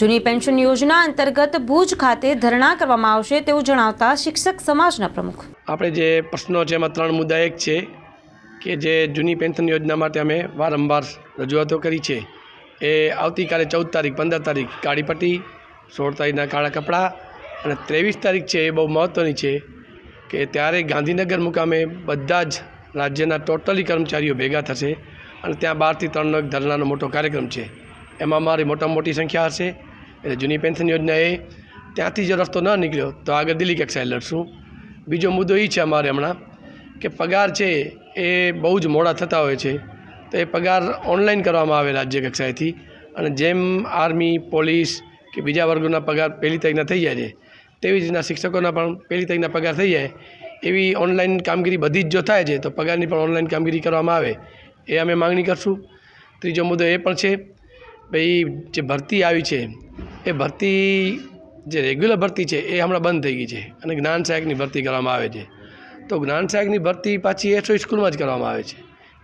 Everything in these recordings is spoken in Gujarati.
જૂની પેન્શન યોજના અંતર્ગત ભુજ ખાતે ધરણા કરવામાં આવશે તેવું જણાવતા શિક્ષક સમાજના પ્રમુખ. આપણે જે પ્રશ્નો છે એમાં ત્રણ મુદ્દા. એક છે કે જે જૂની પેન્શન યોજના માટે અમે વારંવાર રજૂઆતો કરી છે. એ આવતીકાલે ચૌદ તારીખ, પંદર તારીખ કાળી સોળ તારીખના કાળા કપડાં અને ત્રેવીસ તારીખ છે એ બહુ મહત્ત્વની છે કે ત્યારે ગાંધીનગર મુકામે બધા જ રાજ્યના ટોટલી કર્મચારીઓ ભેગા થશે અને ત્યાં બારથી ત્રણનો એક ધરણાનો મોટો કાર્યક્રમ છે. એમાં મારી મોટામાં મોટી સંખ્યા હશે. એટલે જૂની પેન્શન યોજના એ ત્યાંથી જો રસ્તો ન નીકળ્યો તો આગળ દિલ્હી કક્ષાએ લડશું. બીજો મુદ્દો એ છે અમારે હમણાં કે પગાર છે એ બહુ જ મોડા થતા હોય છે, તો એ પગાર ઓનલાઈન કરવામાં આવે રાજ્ય કક્ષાએથી અને જેમ આર્મી, પોલીસ કે બીજા વર્ગોના પગાર પહેલી તારીખના થઈ જાય છે, તેવી જ રીતના શિક્ષકોના પણ પહેલી તારીખના પગાર થઈ જાય. એવી ઓનલાઈન કામગીરી બધી જ જો થાય છે, તો પગારની પણ ઓનલાઈન કામગીરી કરવામાં આવે, એ અમે માગણી કરશું. ત્રીજો મુદ્દો એ પણ છે, ભાઈ જે ભરતી આવી છે એ ભરતી જે રેગ્યુલર ભરતી છે, એ હમણાં બંધ થઈ ગઈ છે અને જ્ઞાન સહાયકની ભરતી કરવામાં આવે છે. તો જ્ઞાન સહાયકની ભરતી પાછી એસો સ્કૂલમાં જ કરવામાં આવે છે.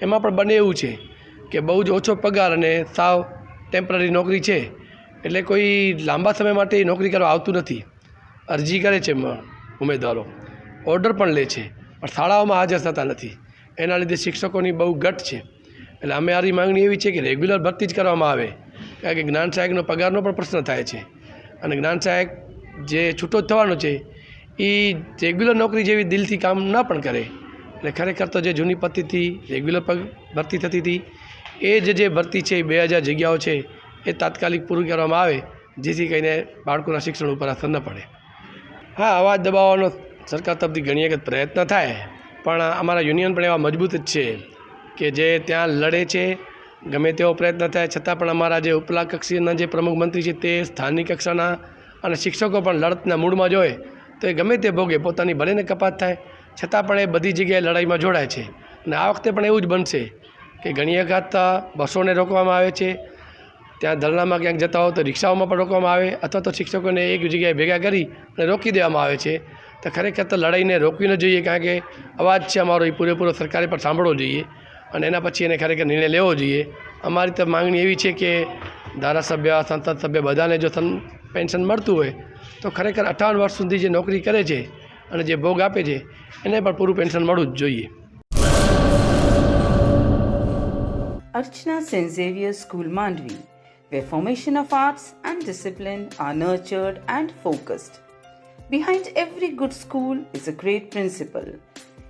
એમાં પણ બને એવું છે કે બહુ જ ઓછો પગાર અને સાવ ટેમ્પરરી નોકરી છે, એટલે કોઈ લાંબા સમય માટે નોકરી કરવા આવતું નથી. અરજી કરે છે ઉમેદવારો. ઓર્ડર પણ લે છે, પણ શાળાઓમાં હાજર થતા નથી. એના લીધે શિક્ષકોની બહુ ઘટ છે. એટલે અમે મારી માંગણી એવી છે કે રેગ્યુલર ભરતી જ કરવામાં આવે. કારણ કે જ્ઞાન સહાયકનો પગારનો પણ પ્રશ્ન થાય છે. અને જ્ઞાન સહાયક જે છૂટો થવાનો છે, એ રેગ્યુલર નોકરી જેવી દિલથી કામ ન પણ કરે. એટલે ખરેખર તો જે જૂની પદ્ધતિથી રેગ્યુલર પગ ભરતી થતી હતી, એ જ જે ભરતી છે એ બે હજાર જગ્યાઓ છે, એ તાત્કાલિક પૂરી કરવામાં આવે, જેથી કરીને બાળકોના શિક્ષણ ઉપર અસર ન પડે. હા અવાજ દબાવવાનો સરકાર તરફથી ઘણી વખત પ્રયત્ન થાય, પણ અમારા યુનિયન પણ એવા મજબૂત જ છે કે જે ત્યાં લડે છે ગમે તેવો પ્રયત્ન થાય, છતાં પણ અમારા જે ઉપલા કક્ષીના જે પ્રમુખ મંત્રી છે તે સ્થાનિક કક્ષાના અને શિક્ષકો પણ લડતના મૂડમાં જોઈએ તો એ ગમે તે ભોગે, પોતાની ભલેને કપાત થાય, છતાં પણ એ બધી જગ્યાએ લડાઈમાં જોડાય છે. અને આ વખતે પણ એવું જ બનશે કે ઘણી વખત બસોને રોકવામાં આવે છે, ત્યાં ધરણામાં ક્યાંક જતા હોય તો રિક્ષાઓમાં પણ રોકવામાં આવે, અથવા તો શિક્ષકોને એક જગ્યાએ ભેગા કરી અને રોકી દેવામાં આવે છે. તો ખરેખર તો લડાઈને રોકવી ન જોઈએ, કારણ કે અવાજ છે અમારો, એ પૂરેપૂરો સરકારે પણ સાંભળવો જોઈએ. અને એના પછી એને ખરેખર નિર્ણય લેવો જોઈએ અમારી તો માંગણી એવી છે કે ધારાસભ્ય સંસદ સભ્ય બધાને જો પેન્શન મળતું હોય તો ખરેખર અઠાવન વર્ષ સુધી જે નોકરી કરે છે અને જે ભોગ આપે છે એને પણ પૂરું પેન્શન મળવું જ જોઈએ Archana St. Xavier School Mandvi, where formation of arts and discipline are nurtured and focused. Behind every good school is a great principal.